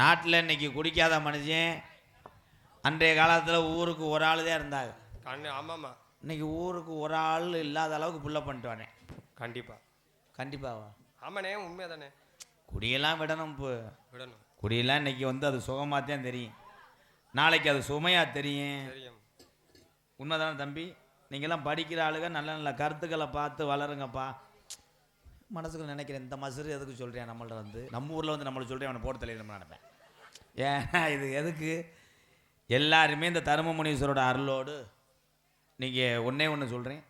நாட்டில் இன்னைக்கு குடிக்காத மனுஷன் அன்றைய காலத்தில் ஊருக்கு ஒரு ஆள் தான் இருந்தாங்க. கண்ணு ஆமாம்மா. இன்னைக்கு ஊருக்கு ஒரு ஆள் இல்லாத அளவுக்கு புள்ள பண்ணிட்டு வரேன் கண்டிப்பா. கண்டிப்பாவா ஆமாண்ணே உண்மையா தானே குடியெல்லாம் விடணும் இப்போ விடணும். குடியெல்லாம் இன்னைக்கு வந்து அது சுகமாக தான் தெரியும். நாளைக்கு அது சுமையாக தெரியும். தெரியும். உண்மைதானே தம்பி? நீங்கள்லாம் படிக்கிற ஆளுங்க நல்ல நல்ல கருத்துக்களை பார்த்து வளருங்கப்பா. மனசுக்கு நினைக்கிறேன் இந்த மசுறு எதுக்கு சொல்கிறேன் நம்மள்ட்ட வந்து? நம்ம ஊரில் வந்து நம்மளை சொல்கிறேன் அவனை போட்டு தலையில் நினைப்பேன் ஏன்னா இது எதுக்கு? எல்லாருமே இந்த தருமமுனீஸ்வரோட அருளோடு நீங்கள் ஒன்றே ஒன்று சொல்கிறேன்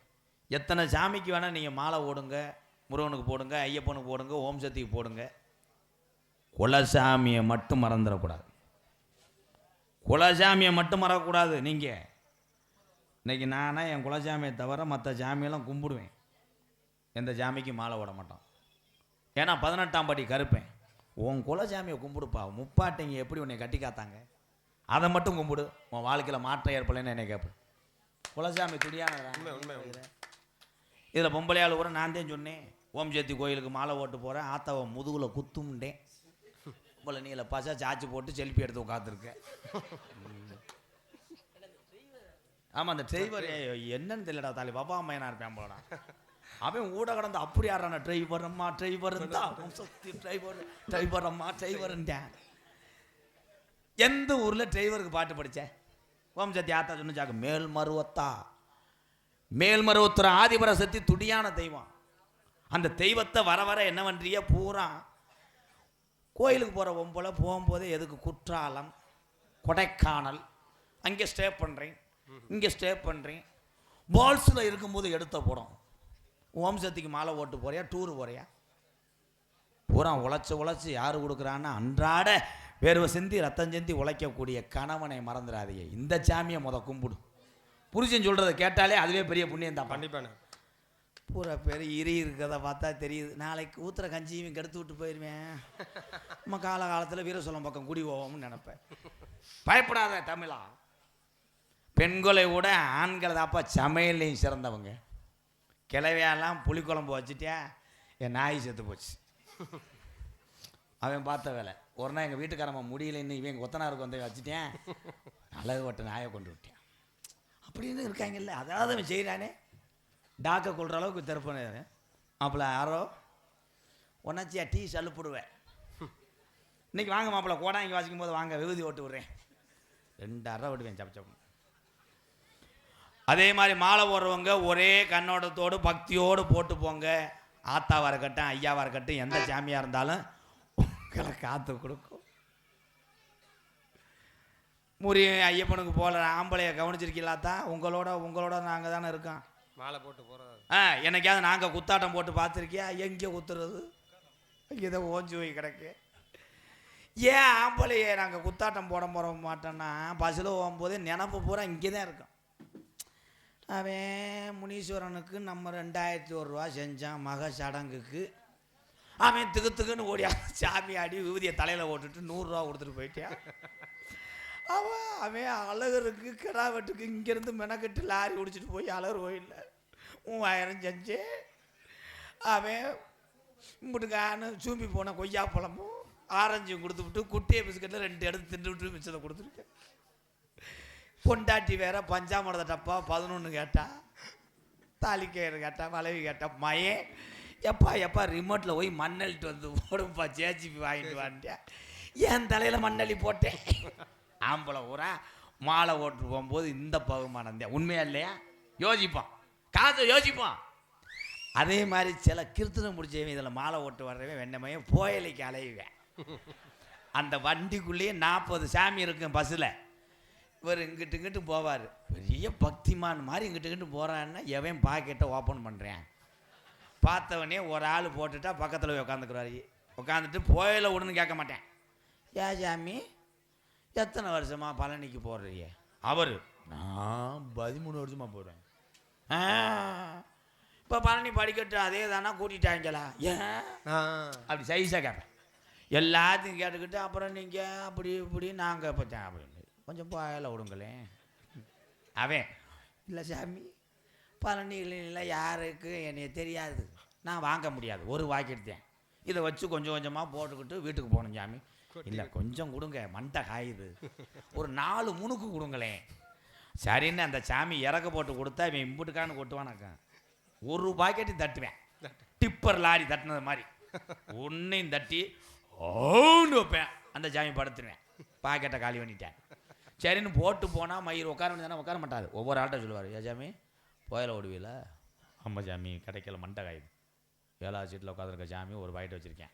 எத்தனை சாமிக்கு வேணால் நீங்கள் மாலை ஓடுங்க முருகனுக்கு போடுங்க ஐயப்பனுக்கு போடுங்க ஓம் சக்திக்கு போடுங்க. குலசாமியை மட்டும் மறந்துடக்கூடாது. குலசாமியை மட்டும் மறக்கக்கூடாது நீங்கள் இன்றைக்கி நானே என் குலசாமியை தவிர மற்ற சாமியெல்லாம் கும்பிடுவேன். எந்த சாமிக்கு மாலை ஓட மாட்டோம். ஏன்னா பதினெட்டாம் படி கருப்பேன். உன் குலசாமியை கும்பிடுப்பா. முப்பாட்டைங்க எப்படி உன்னை கட்டி காத்தாங்க? அதை மட்டும் கும்பிடு. உன் வாழ்க்கையில் மாற்றம் ஏற்படலைன்னு என்னை கேட்பேன் குலசாமி உண்மை இதில் பொம்பளையாள் கூட நான் தான் சொன்னேன். ஓம் சக்தி கோயிலுக்கு மாலை ஓட்டு போகிறேன் ஆத்தாவை முதுகுல குத்தும்ண்டேன் போல நீல பசா சாச்சி போட்டு செல்ஃபி எடுத்து உட்காந்துருக்கேன் ஆமாம் அந்த டிரைவர் என்னன்னு தெரியலடா தாலி. பாப்பா அம்மையனா இருப்பேன் போலடா. அவன் ஊட கடந்து அப்படி யாரான டிரைவர் அம்மா டிரைவர் தான் சக்தி டிரைவர் டிரைவர் அம்மா டிரைவர்ன்ட்டேன் எந்த ஊரில் டிரைவருக்கு பாட்டு படித்தேன் ஓம் சக்தி ஆத்தா சொன்னாக்க மேல்மருவத்தா மேல்மருவத்துற ஆதிபர சக்தி துடியான தெய்வம். அந்த தெய்வத்தை வர வர என்ன பண்ணுறிய பூரா கோயிலுக்கு போகிற ஒம்போல போகும்போதே எதுக்கு? குற்றாலம் கொடைக்கானல். அங்கே ஸ்டே பண்ணுறேன் இங்கே ஸ்டே பண்ணுறேன் பால்ஸில் இருக்கும்போது எடுத்த படம் ஓம் சக்திக்கு மாலை ஓட்டு போறியா டூர் போறியா? பூரா உழைச்சி உழைச்சி யார் கொடுக்குறான்னா அன்றாட வேர்வை சிந்தி ரத்தம் சிந்தி உழைக்கக்கூடிய கணவனை மறந்துடாதீங்க. இந்த சாமியை முத கும்பிடு. புருஷன் சொல்கிறத கேட்டாலே அதுவே பெரிய புண்ணியம் தான் கண்டிப்பாண்ணே. பூரா பேர் இரி இருக்கிறத பார்த்தா தெரியுது. நாளைக்கு ஊத்துற கஞ்சியும் கெடுத்து விட்டு போயிடுவேன் நம்ம காலகாலத்தில் வீரசோளம் பக்கம் குடி போவோம்னு நினைப்பேன். பயப்படாத தமிழா. பெண்களை விட ஆண்களை தாப்பா சமையல்லையும் சிறந்தவங்க. கிளவையெல்லாம் புளிக்குழம்பு வச்சுட்டேன் என் நாய் செத்து போச்சு. அவன் பார்த்த வேலை. ஒரு நாள் எங்கள் வீட்டுக்காரம்மா முடியலன்னு இவன் கொத்தனாருக்கு வந்து வச்சுட்டேன் அழகு வட்ட நாயை கொண்டு விட்டேன். அப்படின்னு இருக்காங்கல்ல. அதாவது அவன் செய்கிறானே டாக்க கொள்கிற அளவுக்கு திருப்பினாரு மாப்பிள்ள யாரோ? ஒன்னாச்சியா டீ சலுப்பிடுவேன் இன்னைக்கு வாங்க மாப்பிள்ள கோடாங்கி வாசிக்கும் போது வாங்க விபூதி ஓட்டு விடுறேன். ரெண்டு அரை விடுவேன் சப்பு சப்பு அதே மாதிரி மாலை போடுறவங்க ஒரே கண்ணோட்டத்தோடு பக்தியோடு போட்டு போங்க. ஆத்தாவாக இருக்கட்டும் ஐயாவாக இருக்கட்டும் எந்த சாமியாக இருந்தாலும் உங்களை காத்து கொடுக்கும். முறி ஐயப்பனுக்கு போல ஆம்பளைய கவனிச்சிருக்கீங்களா தான் உங்களோட உங்களோட நாங்கள் தானே இருக்கோம். மாலை போட்டு போறது. ஆ என்னைக்காவது நாங்கள் குத்தாட்டம் போட்டு பார்த்துருக்கியா? எங்கே குத்துறது? இதை ஓஞ்சி போய் கிடக்கு. ஏன் ஆம்பளையே நாங்கள் குத்தாட்டம் போட போட மாட்டோன்னா பஸ்ஸில் போகும்போது நினப்பு பூரா இங்கே தான் இருக்கும். அவன் முனீஸ்வரனுக்கு நம்ம ரெண்டாயிரத்தி ஒரு ரூபா செஞ்சான் மக சடங்குக்கு. அவன் திக்கு திகுன்னு ஓடியா சாமி ஆடி விபூதியை தலையில் ஓட்டுட்டு நூறுரூவா கொடுத்துட்டு போயிட்டியா அவன் அவன் அழகருக்கு கிடாவெட்டுக்கு இங்கேருந்து மெனக்கட்டு லாரி குடிச்சிட்டு போய் அழகர் கோயிலில். மூவாயிரம் செஞ்சு அவன் இம்பிட்டுக்கான்னு சூம்பி போன கொய்யா பழமும் ஆரஞ்சும் கொடுத்து விட்டு குட்டியை பிஸ்கட்டில் ரெண்டு இடத்து தின்றுவிட்டு மிச்சத்தை கொடுத்துருக்கேன். பொண்டாட்டி வேற பஞ்சாமிரத டப்பா பதினொன்று கேட்டா தாலிக்கயிறு கேட்டா வளைவி கேட்டா மயே எப்பா எப்பா ரிமோட்டில் போய் மண்ணள்ளிட்டு வந்து போடுப்பா ஜேஜிபி வாங்கிட்டு வந்துட்டேன் என் தலையில் மண்ணள்ளி போட்டேன். ஆம்பளை ஊரா மாலை ஓட்டு போகும்போது இந்த பகுமானம் தான். உண்மையா இல்லையா? யோசிப்பான் காசை யோசிப்பான். அதே மாதிரி சில கிருத்தனம் முடிச்சவன் இதில் மாலை ஓட்டு வர்றவன் வெண்ணமையும் புயலைக்கு அலையுவேன். அந்த வண்டிக்குள்ளேயே நாற்பது சாமி இருக்கும் பஸ்ஸில். இவர் இங்கிட்டு இங்கிட்டு போவார். பெரிய பக்திமான் மாதிரி இங்கிட்டு இங்கிட்டு போகிறான்னா எவன் பாக்கெட்டை ஓப்பன் பண்ணுறேன் பார்த்தவனே ஒரு ஆள் போட்டுட்டா பக்கத்தில் போய் உட்காந்துக்கிறாரு உட்காந்துட்டு புயல விடுன்னு கேட்க மாட்டேன். ஏ சாமி எத்தனை வருஷமா பழனிக்கு போடுறீங்க அவர் நான் பதிமூணு வருஷமா போடுறேன் இப்போ பழனி படிக்கட்டு அதே தானே கூட்டிட்டாங்களா? ஏன் அப்படி சைஸாக கேட்பேன். எல்லாத்தையும் கேட்டுக்கிட்டு அப்புறம் நீங்கள் அப்படி இப்படி நாங்கள் இப்போ அப்படின்னு கொஞ்சம் பாயல விடுங்களேன். அவன் இல்லை சாமி பழனியில் யாருக்கு என்னைய தெரியாது. நான் வாங்க முடியாது. ஒரு வாக்கிட்டு இதை வச்சு கொஞ்சம் கொஞ்சமாக போட்டுக்கிட்டு வீட்டுக்கு போகணும் சாமி. இல்லை கொஞ்சம் கொடுங்க. மண்டை காயுது. ஒரு நாலு முணுக்கு கொடுங்களேன். சரின்னு அந்த சாமி இறக்க போட்டு கொடுத்தா இவன் இம்புட்டுக்கான்னு கொட்டுவானாக்கா. ஒரு பாக்கெட்டு தட்டுவேன். டிப்பர் லாரி தட்டினது மாதிரி. ஒன்றையும் தட்டி ஓன்னு வைப்பேன். அந்த சாமி படுத்துருவேன். பாக்கெட்டை காலி பண்ணிட்டேன். சரின்னு போட்டு போனால் மயிர் உட்கார வேண்டியதானே உட்கார மாட்டார். ஒவ்வொரு ஆள்கிட்ட சொல்லுவார் ஏ புயல ஓடுவீல? ஆமாம் ஜாமி கிடைக்கல மண்டை காயுது. ஏழாவது சீட்டில் உட்காந்துருக்க ஜாமி ஒரு பாக்கெட் வச்சுருக்கேன்.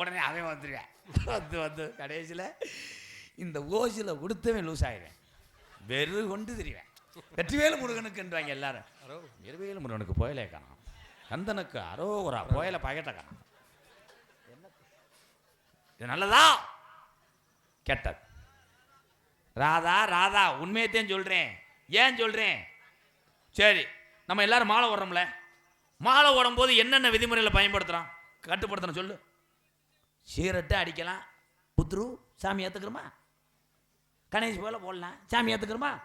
உடனே அவன் வந்துடுவேன் வந்து வந்து கடைசியில் இந்த ஓசியில் கொடுத்தவன் லூஸ் ஆயிடுவேன். வெறு கொண்டு திரிவேன். வெற்றிவேலு முருகனுக்குன்றாங்க எல்லாரும். வெறுவேல் முருகனுக்கு புயலே காணும். கந்தனுக்கு அரோகரா புயல பாக்கெட்டை காணும். இது நல்லதா? கெட்டது. ராதா ராதா உண்மையத்தையும் சொல்கிறேன் ஏன் சொல்கிறேன் சரி நம்ம எல்லாரும் மாலை ஓடுறோம்ல. மாலை ஓடும்போது என்னென்ன விதிமுறையில் பயன்படுத்துகிறோம் கட்டுப்படுத்தணும் சொல்லு. சீரட்டு அடிக்கலாம். புத்ரு சாமி ஏற்றுக்கிறோமா கணேஷ் போல போடலாம். சாமி ஏற்றுக்கிறோமா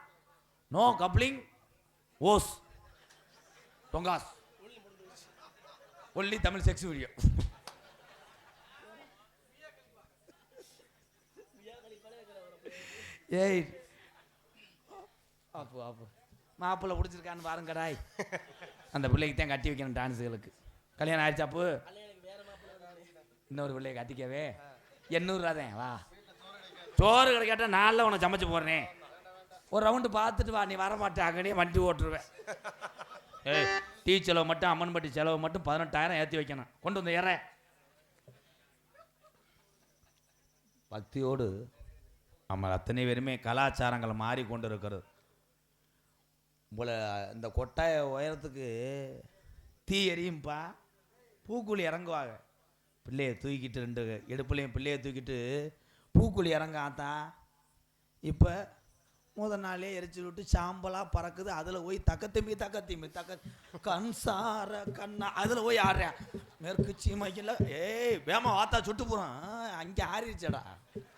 நோ கப்ளிங். ஓஸ். தொங்காஸ். Only Tamil sex video. ஏய். ஆப்பு ஆப்பு. மாப்பிள்ளை பிடிச்சிருக்கான்னு பாருங்கடாய் அந்த பிள்ளைக்கு தான் கட்டி வைக்கணும் டான்ஸுகளுக்கு கல்யாணம் ஆயிடுச்சா அப்பு? இன்னொரு பிள்ளைய கட்டிக்கவே? எண்ணூறுரூவா தான். வா. சோறு கிடைக்காட்டா நாளில் உனக்கு சமைச்சு போடுறேன். ஒரு ரவுண்டு பார்த்துட்டு வா நீ வர மாட்டேன் அங்கேயே வண்டி ஓட்டுருவேன். ஏய் டீ செலவு மட்டும் அம்மன்பட்டி செலவு மட்டும் பதினெட்டாயிரம் ஏற்றி வைக்கணும். கொண்டு வந்து ஏற பக்தியோடு நம்ம அத்தனை பேருமே கலாச்சாரங்கள் மாறி கொண்டு இருக்கிறது உங்களை இந்த கொட்டாய உயரத்துக்கு தீ எரியும்பா பூக்குழி இறங்குவாங்க. பிள்ளையை தூக்கிட்டு ரெண்டு இடுப்புலையும் பிள்ளையை தூக்கிட்டு பூக்குழி இறங்க இப்போ முத நாளே எரிச்சு விட்டு சாம்பலாக பறக்குது. அதில் போய் தக்க தக்கத்திமி தக்க கண்சார கண்ணா அதில் போய் ஆடுறேன். மேற்கு சீமைக்கில் ஏய் வேமா வாத்தா சுட்டு போகிறான் அங்கே ஆறிடுச்சடா.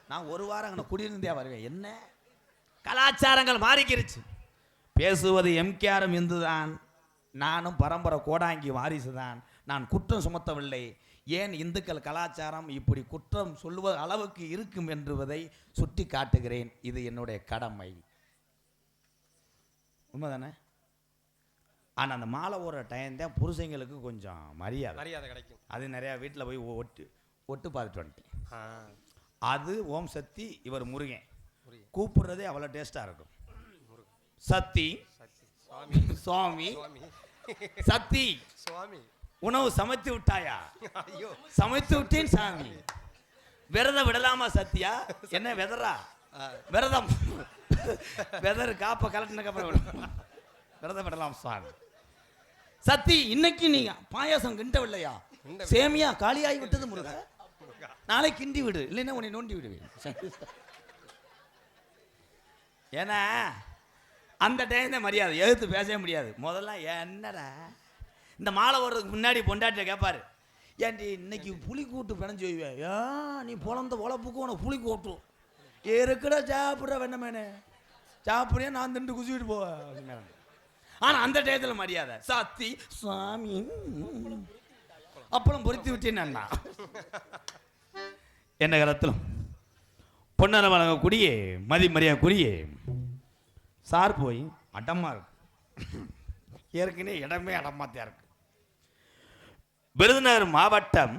நான் ஒரு வாரம் அங்கே குடியிருந்தே வருவேன். என்ன? கலாச்சாரங்கள் மாறிக்கிருச்சு. பேசுவது எம்கேஆரும் இந்துதான். நானும் பரம்பரை கோடாங்கி வாரிசு தான் நான் குற்றம் சுமத்தவில்லை. ஏன் இந்துக்கள் கலாச்சாரம் இப்படி குற்றம் சொல்லுவது அளவுக்கு இருக்கும் என்பதை சுட்டி காட்டுகிறேன் இது என்னுடைய கடமை. உண்மைதானே? ஆனால் அந்த மாலை ஓடுற டைம் தான் புருஷங்களுக்கு கொஞ்சம் மரியாதை. மரியாதை கிடைக்கும். அது நிறையா வீட்டில் போய் ஒட்டு ஒட்டு பார்த்துட்டு வந்துட்டேன். அது ஓம் சக்தி இவர் முருகன். கூப்பிடுறதே அவ்வளோ டேஸ்ட்டாக இருக்கும். சக்தி. சுவாமி. சக்தி. சுவாமி. உணவு சமைத்து விட்டாயா? ஐயோ. சமைத்து விட்டேன் சாமி. விரதம் விடலாமா சத்யா என்ன வெதரா விரதம். வெதர் காப்ப கலட்டினக்கு அப்புறம் விடலாம். விரதம் விடலாம் சாமி. சத்தி இன்னைக்கு நீ பாயாசம் கிண்டவில்லையா? கிண்டவில்லை. சேமியா காலியாகி விட்டது முருக. நாளை கிண்டி விடு இல்லைன்னா உன்னை நோண்டி விடுவேன். ஏன்னா அந்த டைம் தான் மரியாதை எழுத்து பேசவே முடியாது. முதல்ல என்னடா? இந்த மாலை வர்றதுக்கு முன்னாடி பொண்டாட்டிய கேட்பாரு ஏன்டி இன்னைக்கு புளி கூட்டு பிணைஞ்சு வைவேன் ஏன் நீ பிறந்த உழப்புக்கும் உனக்கு புளி கூட்டும் இருக்கிற சாப்பிட்ற வேண்டமேனே சாப்பிட்றியா நான் திண்டு குசிக்கிட்டு போவேன் ஆனால் அந்த டயத்தில் மரியாதை. சாத்தி சாமி அப்பளம் பொருத்தி விட்டேன் அண்ணா. என்ன காலத்திலும்? பொன்னல வழங்கக்கூடிய மதிமரியாதைக்குரிய சார் போய் அடமா இருக்கு. ஏற்கனவே இடமே அடமாத்தியா இருக்கு. விருதுநகர் மாவட்டம்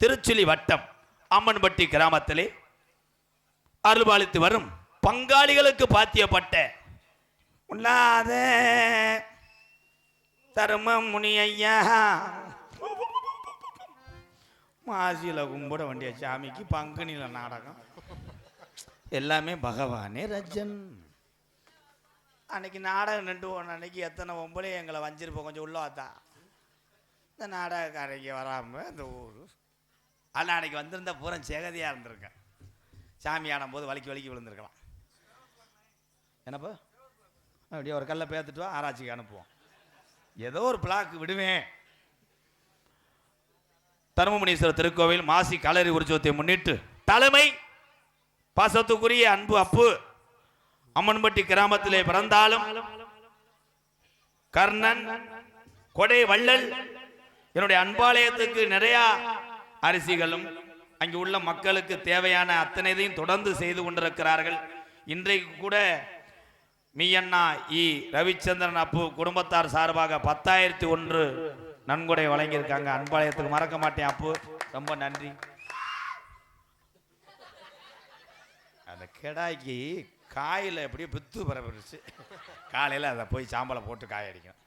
திருச்சுழி வட்டம் அம்மன்பட்டி கிராமத்திலே அருள்பாலித்து வரும் பங்காளிகளுக்கு பாத்தியப்பட்ட உண்ணாத தர்ம முனி ஐயா மாசியில் கும்பிட வேண்டிய சாமிக்கு பங்குனியில் நாடகம். எல்லாமே பகவானே ரஜன். அன்னைக்கு நாடகம் நின்று போன அன்னைக்கு எத்தனை ஒம்பளே எங்களை வஞ்சிருப்போம் கொஞ்சம் உள்ள வாத்தா. இந்த நாடகக்காரைக்கு வராமல் இந்த ஊர். ஆனால் அன்னைக்கு வந்திருந்த பூரம் சேகதியாக இருந்திருக்கேன். சாமி ஆடும்போது வலிக்கு வலிக்கு விழுந்திருக்கலாம். என்னப்பா? அப்படியே ஒரு கல்லை பேத்துட்டு ஆராய்ச்சிக்கு அனுப்புவோம். ஏதோ ஒரு பிளாக் விடுவேன். தருமமுனீஸ்வரர் திருக்கோவில் மாசி களரி உற்சவத்தை முன்னிட்டு தலைமை பாசத்துக்குரிய அன்பு அப்பு அம்மன்பட்டி கிராமத்திலே பிறந்தாலும் கர்ணன் கொடை வள்ளல் என்னுடைய அன்பாலயத்துக்கு நிறையா அரிசிகளும் அங்கு உள்ள மக்களுக்கு தேவையான அத்தனைதையும் தொடர்ந்து செய்து கொண்டிருக்கிறார்கள். இன்றைக்கு கூட மீயண்ணா இ. ரவிச்சந்திரன் அப்பு குடும்பத்தார் சார்பாக பத்தாயிரத்தி ஒன்று நன்கொடை வழங்கியிருக்காங்க. அன்பாளையத்துக்கு மறக்க மாட்டேன் அப்பு. ரொம்ப நன்றி. அந்த கிடாய்க்கு காயில் எப்படியோ பித்து பரப்பிடுச்சு. காலையில் அதை போய் சாம்பலை போட்டு காய அடிக்கணும்.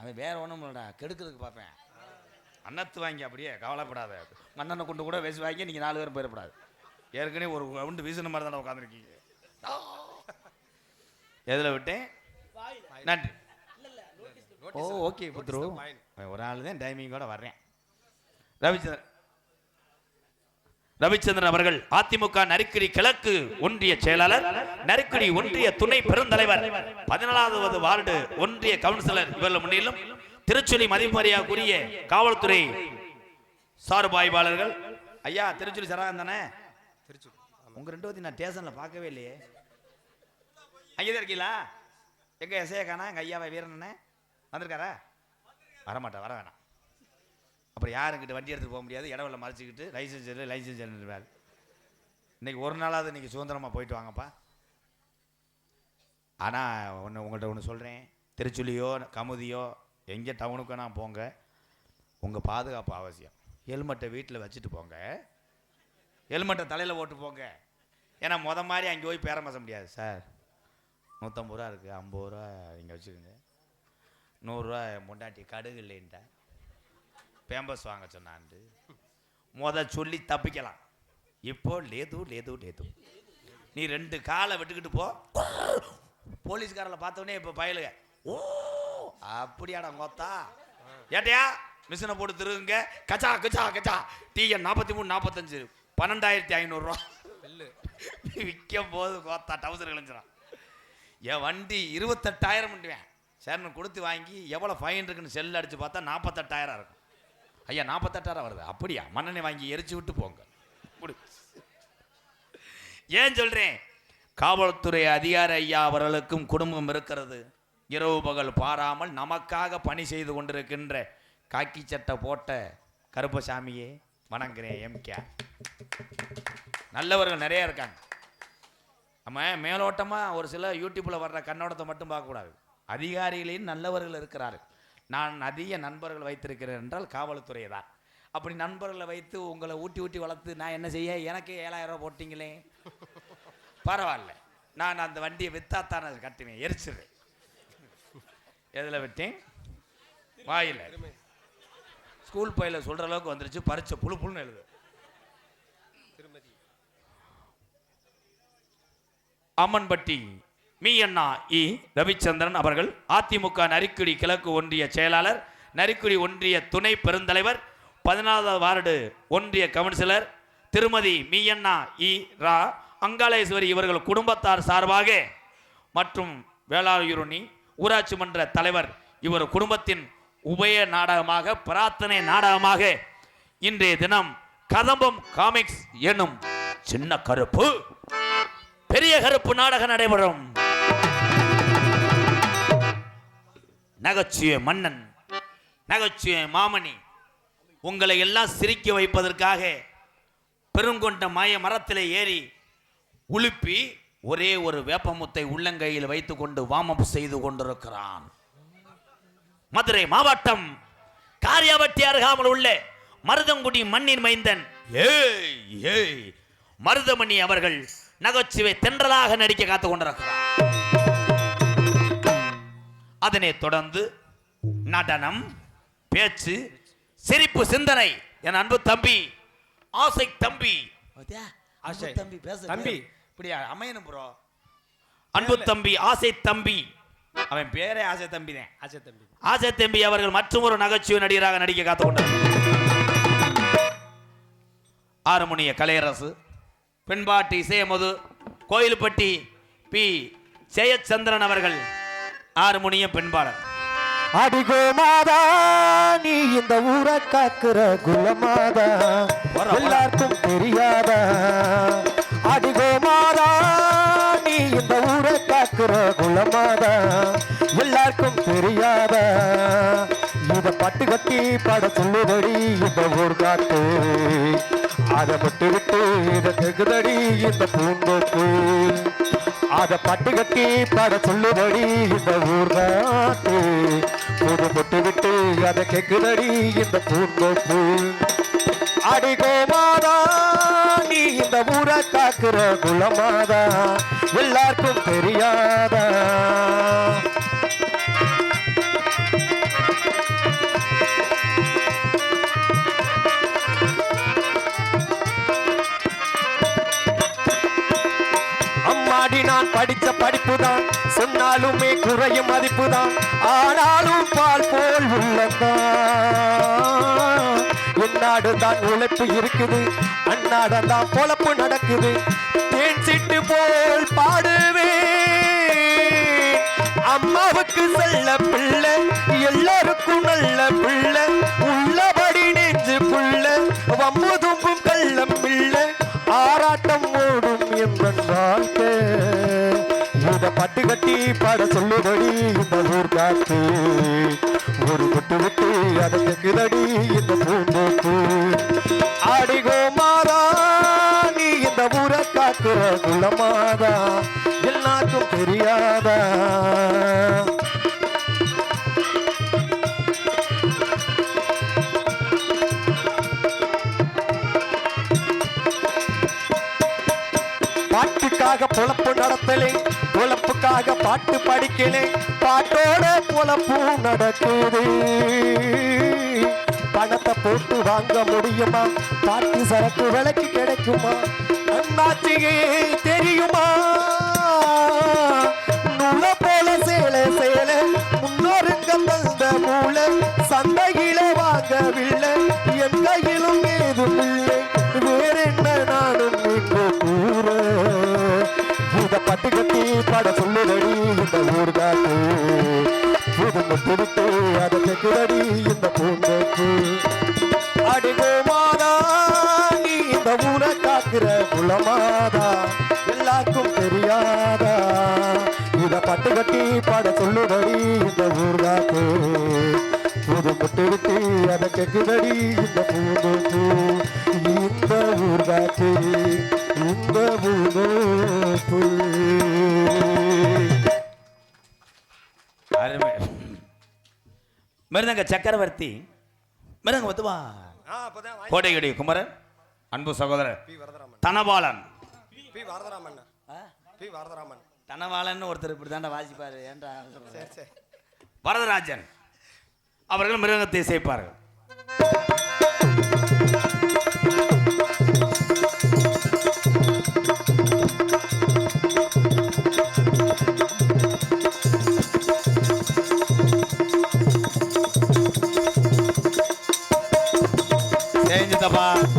அது வேற ஒன்றும் இல்லைடா கெடுக்கிறதுக்கு பார்ப்பேன். அன்னத்து வாங்கி அப்படியே கவலைப்படாத. மண்ணெண்ணை கொண்டு கூட வேசி வாங்கி நீங்கள் நாலு பேரும் போயிடப்படாது. ஏற்கனவே ஒரு உண்டு வீசின மாதிரி தானே உட்காந்துருக்கீங்க எதில் விட்டேன்? நன்றி. ஓ ஓகே புத்ரு ஒரு ஆள் தான் டைமிங்கோட வர்றேன். ரவிச்சந்திரன் ரவிச்சந்திரன் அவர்கள் அதிமுக நரிக்குடி கிழக்கு ஒன்றிய செயலாளர் நரிக்குடி ஒன்றிய துணை பெருந்தலைவர் பதினாலாவது வார்டு ஒன்றிய கவுன்சிலர் இவர்கள் முன்னிலும் திருச்சுழி மதிமரியாக்குரிய காவல்துறை சார்பு ஆய்வாளர்கள் ஐயா திருச்சுழி சரகம் தானே? திருச்சூர் உங்க ரெண்டு பேத்தையும் நான் ஸ்டேஷன்ல பார்க்கவே இல்லையே. அங்கே தான் இருக்கீங்களா? எங்க எஸ்ஐயா காணா எங்க ஐயாவை வீரனே வந்திருக்காரா? வரமாட்டா வர வேணாம். அப்புறம் யாருங்கிட்ட வண்டி எடுத்து போக முடியாது இடவெல்லாம் மறைச்சிக்கிட்டு லைசன்ஸ் இல்லை லைசன்ஸ் இல்லைன்னு இன்றைக்கி ஒரு நாளாவது இன்றைக்கி சுதந்திரமாக போயிட்டு வாங்கப்பா. ஆனால் ஒன்று உங்கள்கிட்ட ஒன்று சொல்கிறேன் திருச்சுழியோ கமுதியோ எங்கே டவுனுக்கோ நான் போங்க. உங்கள் பாதுகாப்பு அவசியம். ஹெல்மெட்டை வீட்டில் வச்சுட்டு போங்க. ஹெல்மெட்டை தலையில் ஓட்டு போங்க. ஏன்னா மொதல் மாதிரி அங்கே போய் பேரம் பேச முடியாது சார். நூற்றம்பது ரூபா இருக்குது ஐம்பது ரூபா இங்கே வச்சுக்கோங்க. நூறுரூவா முண்டாட்டி கடுகு இல்லைன்ட்டா பேம்பஸ் வாங்க சொன்னான்ட்டு. முத சொல்லி தப்பிக்கலாம். இப்போ லேது லேது லேது. நீ ரெண்டு காலை விட்டுக்கிட்டு போ. போலீஸ்காரில் பார்த்தோன்னே இப்போ பயலுக. ஓ அப்படியாடா மொத்தா. ஏட்டையா? மிஷினை போட்டு திருகுங்க. கச்சா கச்சா கச்சா டிஎன் நாற்பத்தி மூணு நாற்பத்தஞ்சு பன்னெண்டாயிரத்தி ஐநூறுரூவா. வெள்ளு விற்கும் போது கோத்தா டவுசர் கிழிஞ்சிடும் என் வண்டி இருபத்தெட்டாயிரம் பண்ணுவேன் சேர்னு கொடுத்து வாங்கி எவ்வளோ ஃபைன் இருக்குன்னு செல் அடித்து பார்த்தா நாற்பத்தெட்டாயிரம் இருக்கும். ஐயா நாற்பத்தெட்டாயிரம் வருது. அப்படியா? மண்ணெண்ணெய் வாங்கி எரிச்சு விட்டு போங்க. ஏன் சொல்கிறேன் காவல்துறை அதிகாரி ஐயா அவர்களுக்கும் குடும்பம் இருக்கிறது. இரவு பகல் பாராமல் நமக்காக பணி செய்து கொண்டிருக்கின்ற காக்கி சட்டை போட்ட கருப்பசாமியே வணங்குறேன் எம்கே நல்லவர்கள் நிறைய இருக்காங்க. நம்ம மேலோட்டமாக ஒரு சில யூடியூப்பில் வர்ற கண்ணோட்டத்தை மட்டும் பார்க்கக்கூடாது. அதிகாரிகளையும் நல்லவர்கள் இருக்கிறார்கள். நான் அதிக நண்பர்கள் வைத்திருக்கிறேன் என்றால் காவல்துறை தான். அப்படி நண்பர்களை வைத்து உங்களை ஊட்டி ஊட்டி வளர்த்து நான் என்ன செய்ய? எனக்கு ஏழாயிரம் ரூபா போட்டிங்களே. பரவாயில்ல. நான் அந்த வண்டியை வித்தாத்தான் அதை கட்டுவேன். எரிச்சிடுறேன் எதில் விட்டேன்? வாயில். ஸ்கூல் பையில் சொல்கிற அளவுக்கு வந்துருச்சு. பறிச்ச புழு புழுன்னு எழுது. திருமதி அம்மன்பட்டி. மீ அண்ணா இ ரவிச்சந்திரன் அவர்கள் அதிமுக நரிக்குடி கிழக்கு ஒன்றிய செயலாளர் நரிக்குடி ஒன்றிய துணை பெருந்தலைவர் பதினாலாவது வார்டு ஒன்றிய கவுன்சிலர் திருமதி மீயண்ணா இ ரா அங்காளேஸ்வரி இவர்கள் குடும்பத்தார் சார்பாக மற்றும் வேளாயுரணி ஊராட்சி மன்ற தலைவர் இவர் குடும்பத்தின் உபய நாடகமாக பிரார்த்தனை நாடகமாக இன்றைய தினம் கதம்பம் காமிக்ஸ் எனும் சின்ன கருப்பு பெரிய கருப்பு நாடகம் நடைபெறும். நகைச்சுவை மன்னன் நகைச்சுவை மாமணி. உங்களை எல்லாம் சிரிக்க வைப்பதற்காக பெருங்கொண்ட மாய மரத்திலே ஏறி உழுப்பி ஒரே ஒரு வேப்பமுத்தை உள்ளங்கையில் வைத்துக்கொண்டு வாமம் செய்து கொண்டிருக்கிறான். மதுரை மாவட்டம் காரியாபட்டி அருகாமல் உள்ள மருதங்குடி மண்ணின் மைந்தன். ஏய் ஏய் மருதமணி அவர்கள் நகைச்சுவை தென்றலாக நடிக்க காத்துக் கொண்டிருக்கிறார் அதனைத் தொடர்ந்து நடனம் பேச்சு சிரிப்பு சிந்தனை. என் அன்பு தம்பி ஆசை தம்பி. ஆசை. தம்பி பேச தம்பி. இப்படியா? அமையணும் ப்ரோ அன்பு தம்பி ஆசை தம்பி. அவன் பேரே ஆசை தம்பி தான் ஆச்சே தம்பி. ஆசை தம்பி அவர்கள் மற்றும் ஒரு நகைச்சுவை நடிகராக நடிக்க காத்துக் கொண்டார் ஆறுமணிய கலையரசு பெண்பாட்டு இசையமது கோயில்பட்டி பி. ஜெயச்சந்திரன் அவர்கள். ஆறுமணிய பெண்பாளர். அடிகோ மாதா நீ இந்த ஊரை காக்குற குலமாதா. எல்லாருக்கும் தெரியாதா? அடிகோ மாதா நீ இந்த ஊரை காக்குற குலமாதா. எல்லாருக்கும் தெரியாதா? இத பட்டு கட்டி பாட சொல்லுதடி இந்த ஊர் காத்து. அத விட்டு விட்டு இத தெகுதடி இந்த பூந்தோப்பு. அத பட்டு கட்டி பட சொல்லுதடி இந்த ஊர் காத்து புது விட்டு விட்டு அத கேக்குதடி இந்த பூந்தோப்பு. அடிகோ மாதா நீ இந்த ஊரை காக்குற குலமாதா. எல்லாருக்கும் தெரியாதா? படித்த படிப்பு தான் படிப்புதான். சொன்னாலுமே குறையும் மதிப்புதான். ஆனாலும் பால் போல் உள்ளதான் என்னாடு தான் உழைப்பு இருக்குது. அன்னாடம் தான் பொழப்பு நடக்குது. தேன் சிட்டு போல் பாடுவேன். அம்மாவுக்கு செல்ல பிள்ளை எல்லாருக்கும் நல்ல பிள்ளை. உள்ளபடி நெஞ்சு புள்ள வம்பு தும்பும் கள்ளம் பிள்ளை பட்டு கட்டி பாட சொல்லுபடி இந்த ஊர் காத்து. ஒரு கொட்டு விட்டு அதை கிதடி இந்த பூந்தோப்பு. ஆடிகோ மாதா நீ இந்த ஊரை காக்குற குளமாதா? எல்லாருக்கும் தெரியாதா? பாட்டுக்காக பொழப்பு நடத்தலே பொழப்புக்காக பாட்டு படிக்கலே. பாட்டோட பொழப்பு நடக்குது. பணத்தை போட்டு வாங்க முடியுமா? பாட்டு சரக்கு விலைக்கு கிடைக்குமா? அண்ணாச்சியே தெரியுமா? பாட சொல்லுதடி இந்த ஊர் மிருதங்க சக்கரவர்த்தி. மிருதங்க வாங்கி கோட்டையுடைய குமரன் அன்பு சகோதரர் தனபாலன். பி வரதராமன். பி வரதராமன். தனபாலன் ஒருத்தர் இப்படி தாண்டா வாசிப்பாரு ஏன்டா வரதராஜன். அவர்கள் மிருகத்தை இசைப்பார்கள் বাবা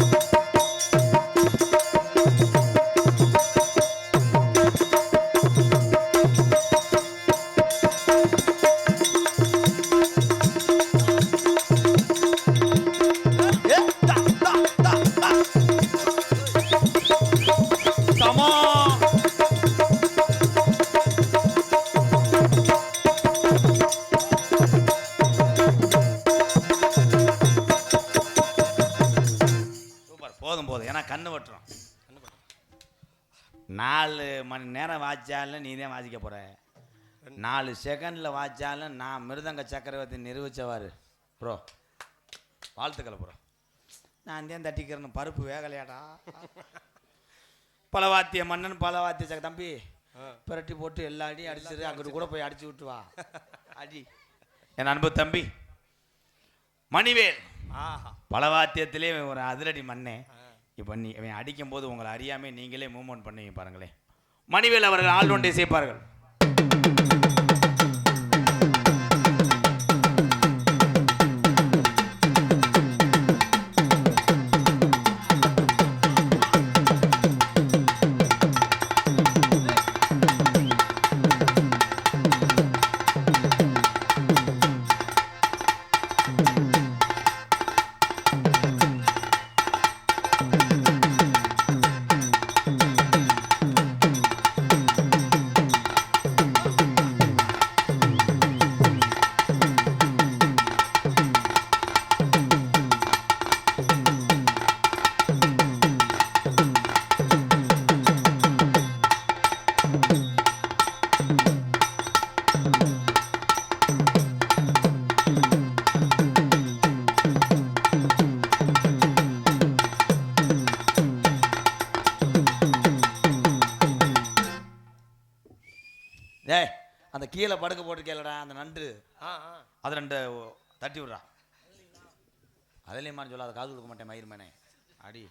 வாய்ச்சாலும் நீ தான் வாசிக்க போற. நாலு செகண்டில் வாய்ச்சாலும் நான் மிருதங்க சக்கரவர்த்தி நிரூபிச்சவாரு ப்ரோ வாழ்த்துக்கள் ப்ரோ. நான் தான் தட்டிக்கிறேன்னு பருப்பு வேகலையாடா? பலவாத்திய மன்னன் பலவாத்திய சக்க தம்பி பிரட்டி போட்டு எல்லா அடியும் அடிச்சிரு அங்கிட்டு கூட போய் அடிச்சு விட்டு வா. அடி. என் அன்பு தம்பி மணிவேல். பலவாத்தியத்திலே ஒரு அதிரடி மண்ணே இப்போ நீ இவன் அடிக்கும்போது உங்களை அறியாமல் நீங்களே மூவ்மெண்ட் பண்ணுவீங்க பாருங்களேன். மணிவேல் அவர்கள் ஆள் ஒன்றை சேர்ப்பார்கள். கீழே படுக்க போட்டு கேளுடா அந்த நண்டு. அது ரெண்டு தட்டி விட்றா. அதுலேயுமான்னு சொல்லாத காது கொடுக்க மாட்டேன் மயிர் மேனே. அடி.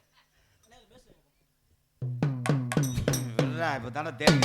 விடுறா இப்போ தானே தேடி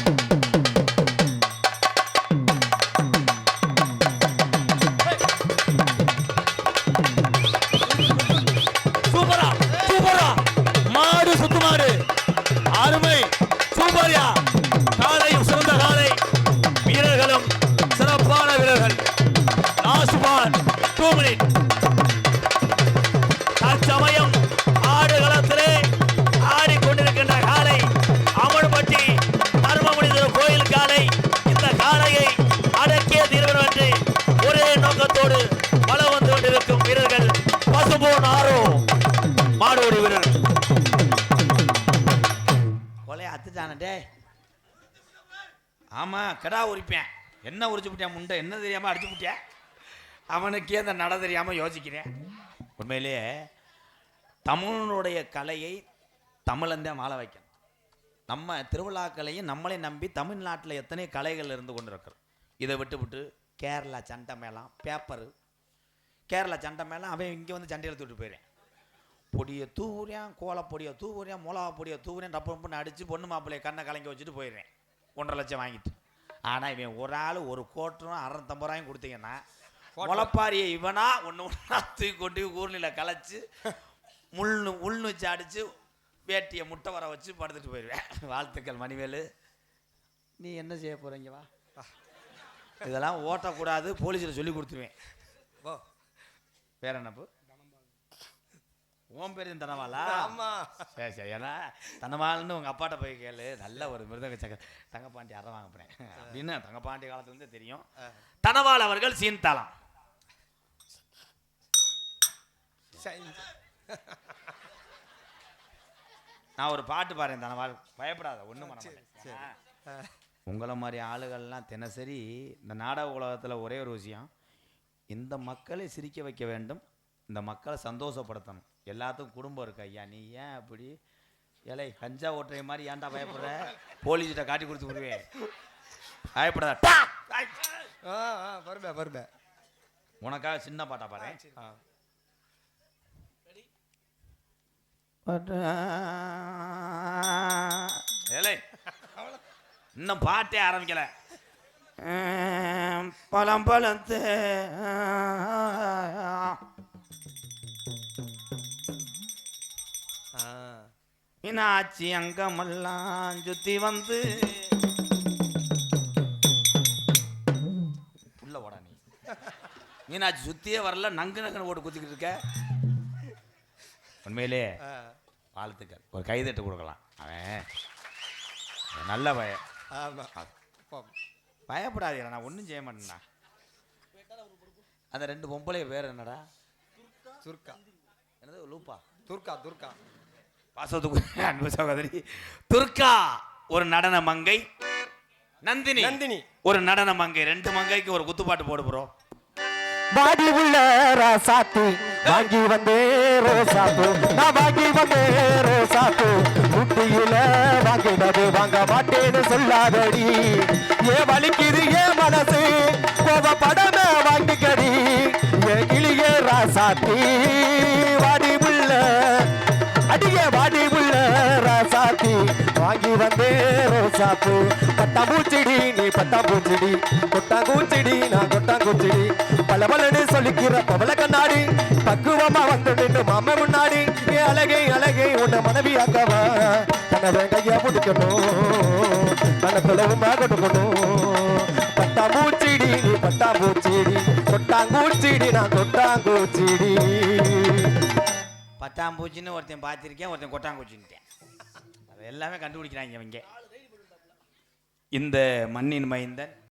உரிப்பேன். என்ன உரிச்சு விட்டேன் முண்டை? என்ன தெரியாமல் அடிச்சு விட்டேன் அவனுக்கே அந்த நட தெரியாமல் யோசிக்கிறேன். உண்மையிலேயே தமிழனுடைய கலையை தமிழந்தே வாழ வைக்கணும். நம்ம திருவிழாக்களையும் நம்மளை நம்பி தமிழ்நாட்டில் எத்தனை கலைகள் இருந்து கொண்டு இருக்கிறோம் இதை விட்டு விட்டு கேரளா சண்டை மேளம் பேப்பரு. கேரளா சண்டை மேளம் அவன் இங்கே வந்து சண்டை தூட்டு போயிடுறேன். பொடியை தூவுறேன் கோலப்பொடியை தூவுறேன் மிளகா பொடியை தூவுறேன் டப்பு டப்புன்னு அடித்து பொண்ணு மாப்பிள்ளைய கண்ணை கலங்கி வச்சுட்டு போயிடுறேன். ஒன்றரை லட்சம் வாங்கிட்டு. ஆனால் இவன் ஒரு ஆள் ஒரு கோட்டரும் அறநூத்தம்பது ரூபாயும் கொடுத்தீங்கன்னா முளப்பாரியை இவனா ஒன்று ஒன்றா தூக்கி கொண்டு ஊர்னில் கலைச்சு முள் உள் வச்சு அடித்து வேட்டியை முட்டை வர வச்சு படுத்துட்டு போயிடுவேன் வாழ்த்துக்கள் மணிவேலு. நீ என்ன செய்ய போகிறீங்க வா. இதெல்லாம் ஓட்டக்கூடாது போலீஸில் சொல்லி கொடுத்துருவேன். ஓ வேற என்னப்பு உன் பேர் தனவாளா? ஆமா. சரி சரி. ஏன்னா தனவாள்னு உங்கள் அப்பாட்ட போய் கேளு. நல்ல ஒரு மிருதங்க சக்க தங்கப்பாண்டி அரை வாங்க போகிறேன் அப்படின்னு தங்கப்பாண்டி காலத்துலேருந்தே தெரியும். தனவாள் அவர்கள் சீன்தாளம். நான் ஒரு பாட்டு பாடுறேன் தனவாள். பயப்படாத ஒன்றும் பண்ண மாட்டேன். உங்களை மாதிரி ஆளுகள்லாம் தினசரி இந்த நாடக உலகத்தில் ஒரே ஒரு விஷயம். இந்த மக்களை சிரிக்க வைக்க வேண்டும். இந்த மக்களை சந்தோஷப்படுத்தணும். எல்லாத்துக்கும் குடும்பம் இருக்கு ஐயா. நீ ஏன் அப்படி ஏலே கஞ்சா ஓட்டுற மாதிரி ஏன்டா பயப்படுற? போலீஸ்கிட்ட காட்டி கொடுத்து விடுவேன். பயப்படாத! ஆ ஆ வருமே வருமே. உனக்காக சின்ன பாட்டா பாரு ஏலே இன்னும் பாட்டே ஆரம்பிக்கல. பழம் பழத்து மீனாட்சி அங்கமெல்லாம் சுத்தி வந்து உள்ள ஓடா நீ. மீனாட்சி சுத்தியே வரல நங்கு நங்குன்னு ஓட்டு குத்திக்கிட்டு இருக்க. உண்மையிலே வாழ்த்துக்கள். ஒரு கைதட்டு கொடுக்கலாம். அவன் நல்ல பய ஆமா. போ. பயப்படாதீங்க நான் ஒன்றும் செய்ய மாட்டேன்டா. அந்த ரெண்டு பொம்பளை பேர் என்னடா? துர்கா. என்னது லூப்பா? துர்கா துர்கா. பாசத்துக்கு அன்பு சகோதரி. துர்கா ஒரு நடன மங்கை. நந்தினி. நந்தினி. ஒரு நடன மங்கை. ரெண்டு மங்கைக்கு ஒரு குத்துப்பாட்டு போடு ப்ரோ. வாடி உள்ள ராசாத்து வாங்கி வந்தே ரோசாப்பு நான் வாங்கி வந்தே ரோசாப்பு குட்டியில வாங்கினது வாங்க மாட்டேன்னு சொல்லாதடி. ஏன் வலிக்குது ஏன் மனசு. கோபப்படமே வாங்கிக்கடி. என் கிளியே ராசாத்தி. வாடி வாங்கி வந்தே ரோசாப்பு. பட்டாம்பூச்சிடி நீ பட்டாம்பூச்சிடி. கொட்டாங்கூச்சிடி நான் கொட்டாங்கூச்சிடி. பல பலனு சொல்லிக்கிற பவள கண்ணாடி. பக்குவமா வந்து நின்று மாம முன்னாடி. ஏ அழகை அழகை உன்னை மனைவி அக்கவா கனவை கையா முடிக்கணும் மனத்துலவும் கொடுக்கணும் பட்டாம்பூச்சிடி நீ பட்டாம்பூச்சிடி. கொட்டாங்கூச்சிடி நான் கொட்டாங்கூச்சிடி. பத்தாம்பூச்சின்னு ஒருத்தன் பார்த்துருக்கேன் ஒருத்தன் கொட்டாங்குச்சின்ட்டேன். எல்லாமே கண்டுபிடிக்கிறாங்க இவங்க. இந்த மண்ணின் மைந்தன்